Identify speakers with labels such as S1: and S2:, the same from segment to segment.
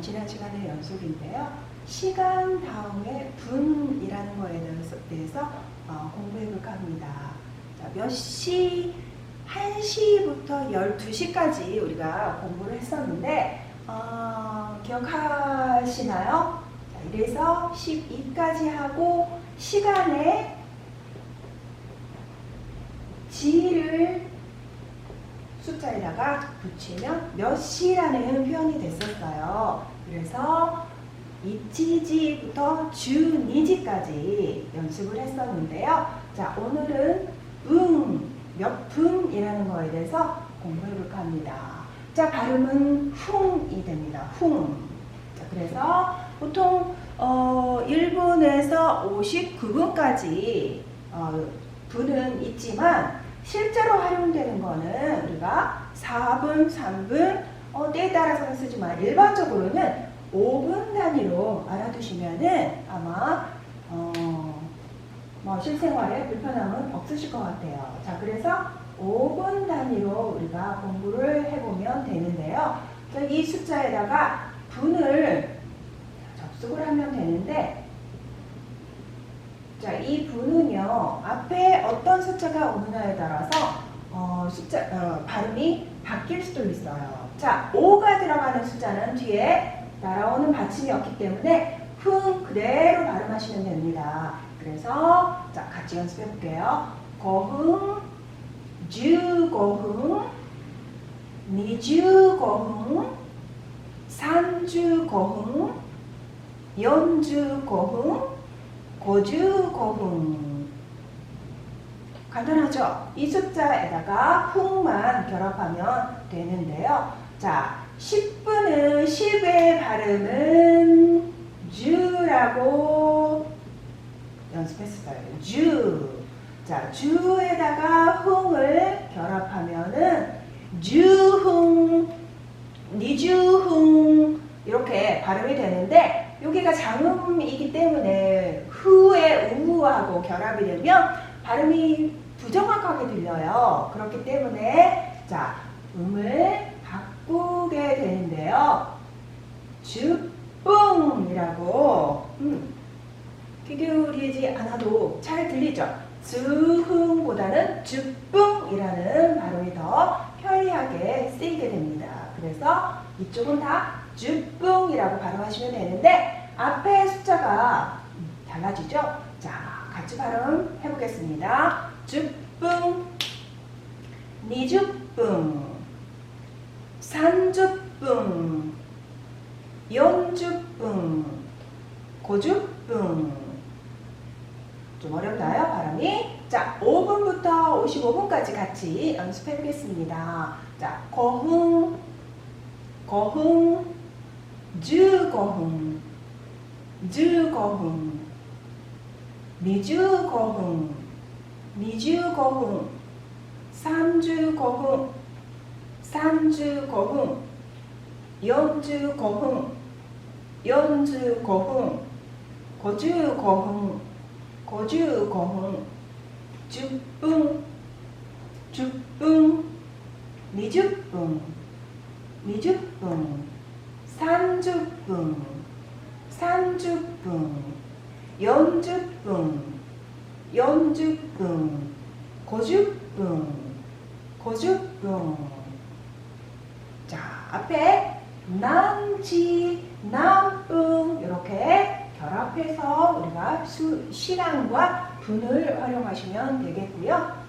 S1: 지난 시간의 연속인데요. 시간 다음에 분이라는 거에 대해서, 어, 공부해 볼까 합니다. 자, 몇 시, 1시부터 12시까지 우리가 공부를 했었는데, 어, 기억하시나요? 자, 이래서 12까지 하고, 시간에 지를 숫자에다가 붙이면 몇 시라는 표현이 됐었어요. 그래서 이치지부터 주니지까지 연습을 했었는데요. 자, 오늘은 응, 몇 분이라는 거에 대해서 공부해 볼까 합니다. 자, 발음은 훙이 됩니다. 훙. 자, 그래서 보통 어, 1분에서 59분까지 어, 분은 있지만 실제로 활용되는 거는 우리가 4분, 3분, 어, 때에 따라서는 쓰지만 일반적으로는 5분 단위로 알아두시면은 아마 어, 뭐 실생활에 불편함은 없으실 것 같아요. 자, 그래서 5분 단위로 우리가 공부를 해보면 되는데요. 자, 이 숫자에다가 분을 접속을 하면 되는데 자, 이 분은요, 앞에 어떤 숫자가 오느냐에 따라서, 어, 숫자, 어, 발음이 바뀔 수도 있어요. 자, 5가 들어가는 숫자는 뒤에 날아오는 받침이 없기 때문에 흥 그대로 발음하시면 됩니다. 그래서, 자, 같이 연습해 볼게요. 거흥, 주 거흥, 니주 거흥, 산주 거흥, 연주 거흥, 고주고흥 간단하죠? 이 숫자에다가 훅만 결합하면 되는데요. 자, 10분은 10의 발음은 주라고 연습했어요. 주. 자, 주에다가 흥을 결합하면은 주흥, 니주흥 이렇게 발음이 되는데 여기가 장음이기 때문에 후에 우하고 결합이 되면 발음이 부정확하게 들려요. 그렇기 때문에 자 음을 바꾸게 되는데요. 주뿡이라고 음, 귀 기울이지 않아도 잘 들리죠. 주흥보다는 주뿡이라는 발음이 더 편리하게 쓰이게 됩니다. 그래서 이쪽은 다 주뿡이라고 발음하시면 되는데 앞에 숫자가 달라지죠? 자, 같이 발음 해보겠습니다. 주뿡, 니주뿡, 산주뿡, 연주뿡, 고주뿡. 좀 어렵나요, 발음이? 자, 5분부터 55분까지 같이 연습해 보겠습니다. 자, 거흥, 거흥, 주거흥, 주거흥, 미주거흥, 미주거흥, 삼주거흥, 삼주거흥, 연주거흥, 연주거흥, 고주거흥, 연주뿡, 연주뿡, 고주뿡, 고주뿡. 자, 앞에 남지, 남뿡 이렇게 결합해서 우리가 수, 시간과 분을 활용하시면 되겠고요.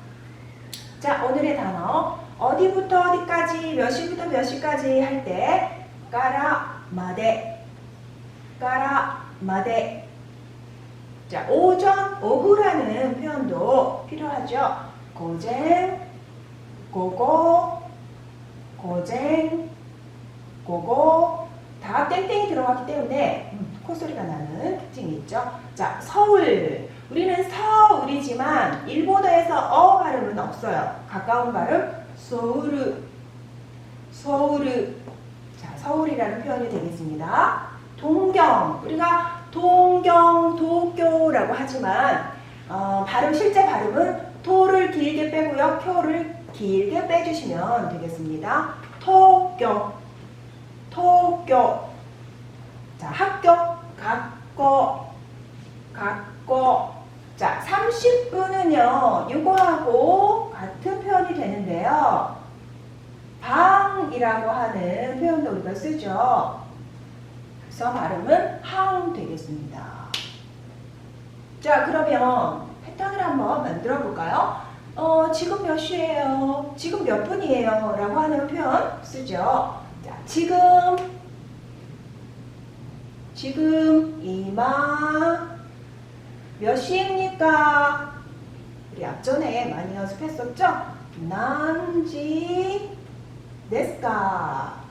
S1: 자, 오늘의 단어 어디부터 어디까지 몇 시부터 몇 시까지 할 때 까라 마데 까라 마데 자, 오전 오후라는 표현도 필요하죠. 고쟁 고고 고쟁 고고 다 땡땡이 들어갔기 때문에 음, 콧소리가 나는 특징이 있죠. 자, 서울. 우리는 서울이지만 일본어에서 어 발음은 없어요. 가까운 발음 서울. 서울. 자, 서울이라는 표현이 되겠습니다. 동경. 우리가 도쿄라고 하지만 어, 발음 실제 발음은 토를 길게 빼고요. 쿄를 길게 빼주시면 되겠습니다. 토, 토교, 토교. 자, 학교, 갖고, 갖고. 자, 30분은요, 이거하고 같은 표현이 되는데요. 방이라고 하는 표현도 우리가 쓰죠. 그래서 발음은 항 되겠습니다. 자, 그러면 패턴을 한번 만들어 볼까요? 어, 지금 몇 시예요? 지금 몇 분이에요? 라고 하는 표현 쓰죠. 자, 지금, 지금 이마 몇 시입니까? 우리 앞전에 많이 연습했었죠? 난지 데스까?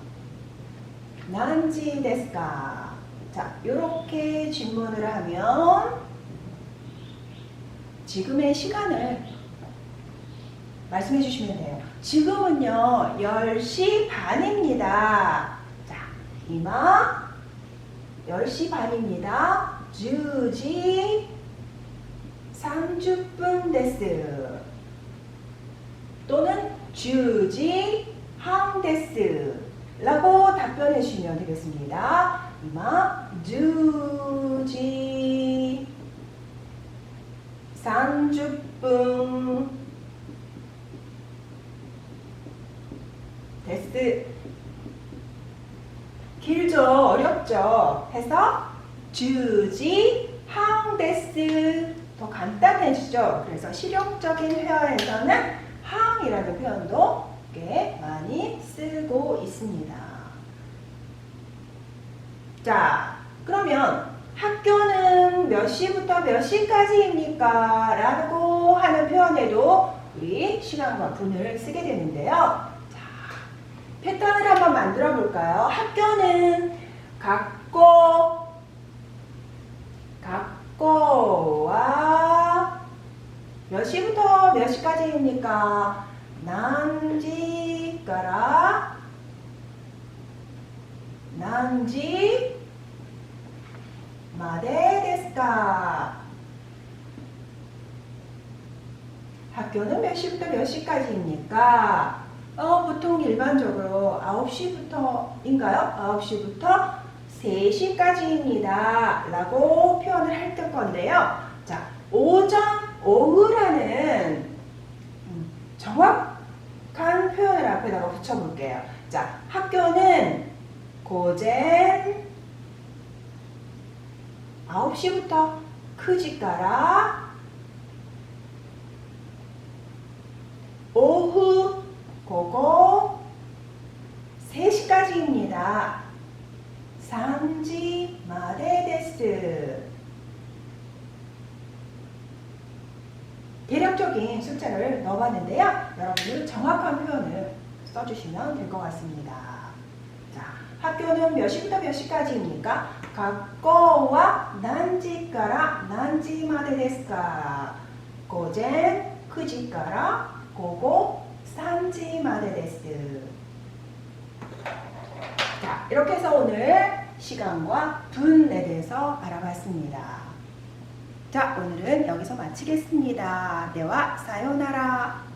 S1: 난지 데스까? 자, 이렇게 질문을 하면 지금의 시간을 말씀해 주시면 돼요. 지금은요, 10시 반입니다. 자, 이마 10시 반입니다. 주지 30분 데스 또는 주지 항 데스 라고 답변해 주시면 되겠습니다. 이마 주지 30분 데스 길죠? 어렵죠? 해서 주지 항데스 더 간단해지죠? 그래서 실용적인 회화에서는 항이라는 표현도 꽤 많이 쓰고 있습니다. 자, 그러면 학교는 몇 시부터 몇 시까지입니까? 라고 하는 표현에도 우리 시간과 분을 쓰게 되는데요. 자, 패턴을 한번 만들어 볼까요? 학교는 갖고, 갖고와 몇 시부터 몇 시까지입니까? 난지 가라 난지 마데 데스까 학교는 몇 시부터 몇 시까지입니까? 어, 보통 일반적으로 9시부터인가요? 9시부터 3시까지입니다. 라고 표현을 할 건데요. 자, 오전, 오후라는 음, 정확한 표현을 앞에다가 붙여볼게요. 자, 학교는 고젠 9시부터 크지까라 오후 고고 3시까지입니다. 산지 마데데스 대략적인 숫자를 넣어봤는데요. 여러분들 정확한 표현을 써주시면 될 것 같습니다. 자, 학교는 몇 시부터 몇 시까지입니까? 학교와 난지가라 난지마데 데스까 고젠 크지가라 고고 산지마데 데스 자, 이렇게 해서 오늘 시간과 분에 대해서 알아봤습니다. 자, 오늘은 여기서 마치겠습니다. 대화 사요나라.